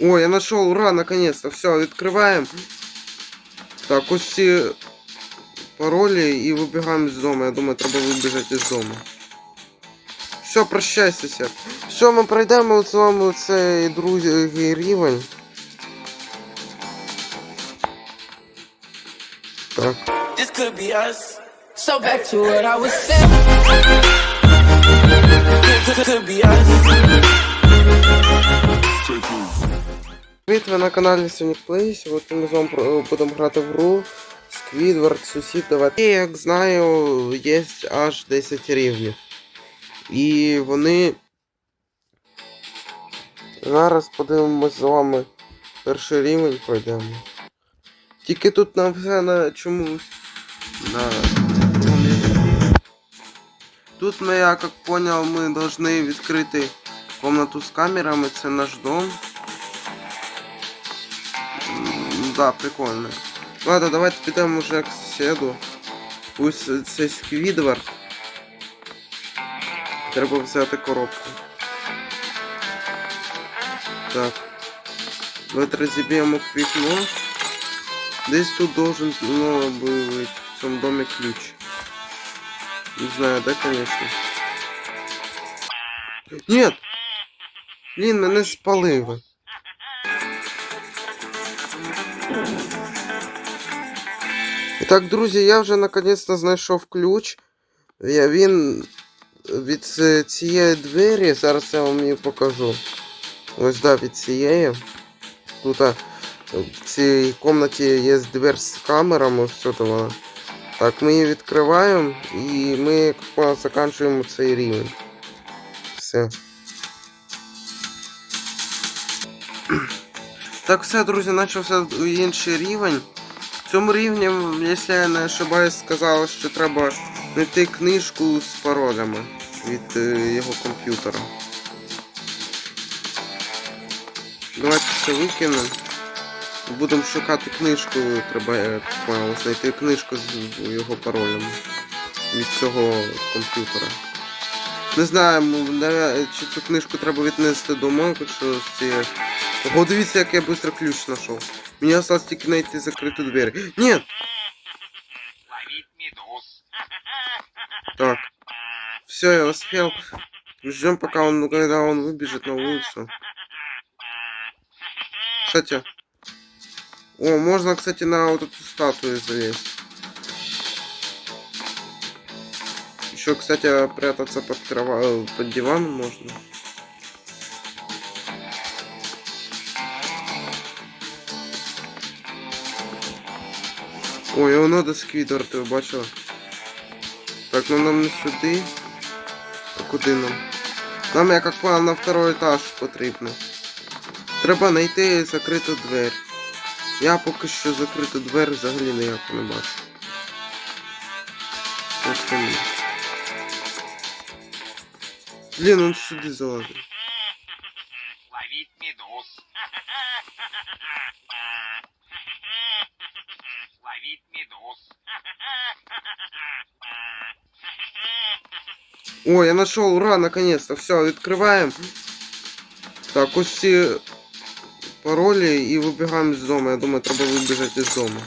О, я нашел, ура, наконец-то. Все, открываем. Так, ось ці паролі і вибігаємо з дому. Я думаю, треба вибіжати з дому. Все, прощайся, Сер. Все, ми пройдемо з вами цей другий рівень. Так. This could be us. So back to what I was saying. Could, could be us. Привіт, ви на каналі Sonic Play. Сьогодні ми з вами будемо грати в гру Squidward давайте. І, як знаю, є аж 10 рівнів. І вони. Зараз подивимось з вами перший рівень пройдемо. Тільки тут нам все на чомусь. На... Тут ми, я як понял, ми должны відкрити комнату з камерами, це наш дом. Да, прикольно. Ладно, давайте підемо вже к сусіду. Ось це Сквідвард. Треба взяти коробку. Так. Давайте розіб'ємо вікно. Десь тут должен ну, бути в цьому домі ключ. Не знаю, да, конечно. Нет! Блін, мене спалили. І так, друзі, я вже наконець-то знайшов ключ. Він від цієї двері, зараз я вам її покажу. Ось да, від цієї. Тут а, в цій кімнаті є двері з камерами, все вона. Так, ми її відкриваємо і ми закінчуємо цей рівень. Все. Так, все, друзі, почався інший рівень. В цьому рівні, якщо я не ошибаюсь, сказали, що треба знайти книжку з паролями від е, його комп'ютера. Давайте це викинемо. Будемо шукати книжку, треба понял, знайти книжку з його паролями від цього комп'ютера. Не знаю, чи цю книжку треба віднести домой, якщо з цієї. Ого, дивіться, як я швидко ключ знайшов. Мені осталось тільки знайти закриту двері. Ні! Ловить медуз. Так. Все, я успел. Ждем, пока он, ну, когда он выбежит на улицу. Кстати. О, можно, кстати, на вот эту статую залезть. Еще, кстати, прятаться под крова... под диваном можно. Ой, його надо сквідер, ти бачила? Так, ну нам не сюди. А куди нам? Нам, як понял, на второй етаж потрібно. Треба знайти закриту двері. Я поки що закриту двері взагалі ніяко не бачу. Ось ні. Блін, он сюди залазить. О, я нашел, ура, наконец-то. Все, открываем. Так, ось ці паролі і вибігаємо з дому. Я думаю, треба вибіжати з дому.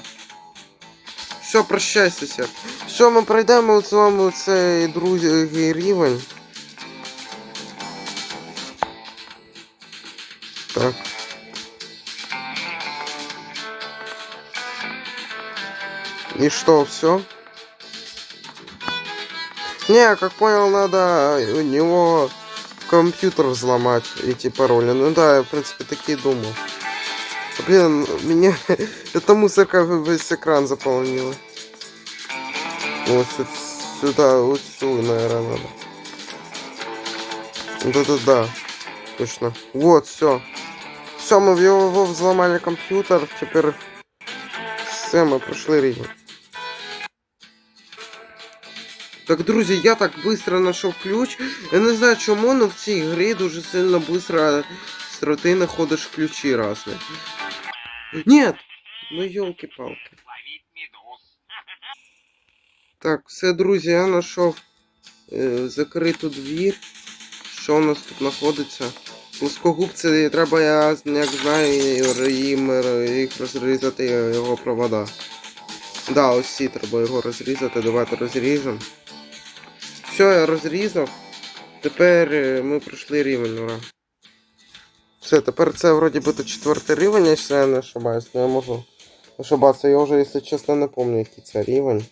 Все, прощайся. Все, ми пройдемо з вами цей другий рівень. Так. И что, все? Не, как понял, надо у него компьютер взломать, эти пароли. Ну да, я, в принципе, такие думал. Блин, меня... Эта мусорка весь экран заполнила. Вот сю- сюда, вот сюда, наверное, надо. Да-да-да, точно. Вот, все. Все, мы его, взломали компьютер, теперь... Все, мы прошли рівень. Так, друзі, я так быстро знайшов ключ. Я не знаю чому, але в цій грі дуже сильно быстро ти знаходиш ключі разні. Нет! Ну елки-палки. Так, все, друзі, я знайшов е, закриту двір. Що у нас тут знаходиться? Плоскогубці треба, я як знаю, їм їх розрізати його провода. Да, ось ці треба його розрізати, давайте розріжемо. Все, я розрізав. Тепер е, ми пройшли рівень, ура. Все, тепер це вроді буде четвертий рівень, якщо я не ошибаюсь, но я можу ошибатися. Я вже, якщо чесно, не пам'ятаю, який це рівень.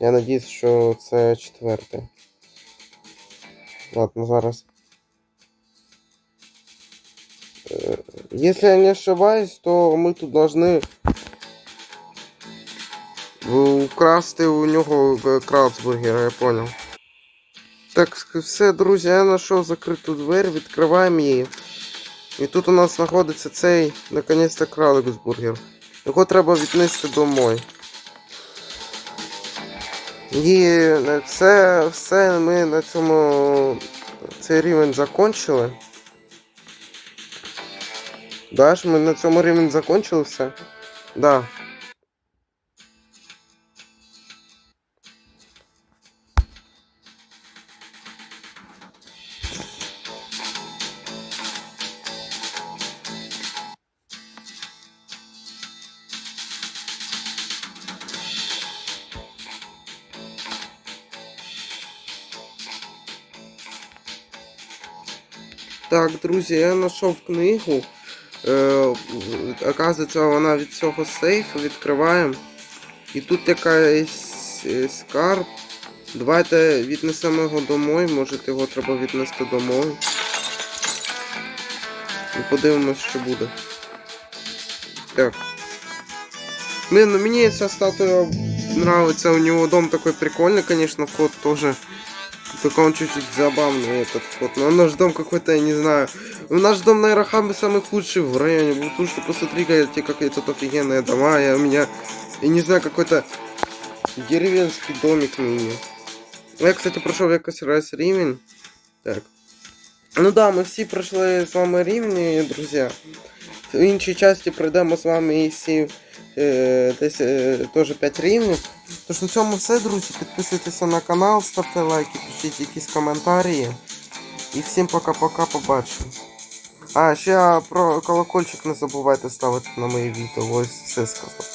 Я надіюсь, що це четвертий. Ладно, зараз. Э, Если я не ошибаюсь, то мы тут должны украсти у нього е, Краудсбургера, я понял. Так, все, друзі, я знайшов закриту двері, відкриваємо її. І тут у нас знаходиться цей, наконець-то, Краудсбургер. Його треба віднести домой. І це все ми на цьому цей рівень закончили. Да, ж ми на цьому рівень закончили все? Да. Так, друзі, я знайшов книгу. Е, оказується, вона від цього сейфу відкриваємо. І тут якийсь е, скарб. Давайте віднесемо його домой, може його треба віднести домой. І подивимось, що буде. Так. Блин, ну мне эта статуя нравится. У него дом такой прикольный, конечно, вход тоже. Только он чуть-чуть забавный, этот вход. Но наш дом какой-то, я не знаю. Наш дом, наверное, самый, самый худший в районе. Потому что посмотри, какие тут офигенные дома. Я у меня, я не знаю, какой-то деревенский домик мини. Я, кстати, пройшов якось раз рівень. Так. Ну да, ми всі пройшли з вами рівні, друзі. В іншій часті пройдемо з вами і всі е, десь е, теж 5 рівнів. Тож на цьому все, друзі. Підписуйтеся на канал, ставте лайки, пишіть якісь коментарі. І всім пока-пока, побачимо. А, ще про колокольчик не забувайте ставити на мої відео. Ось все сказав.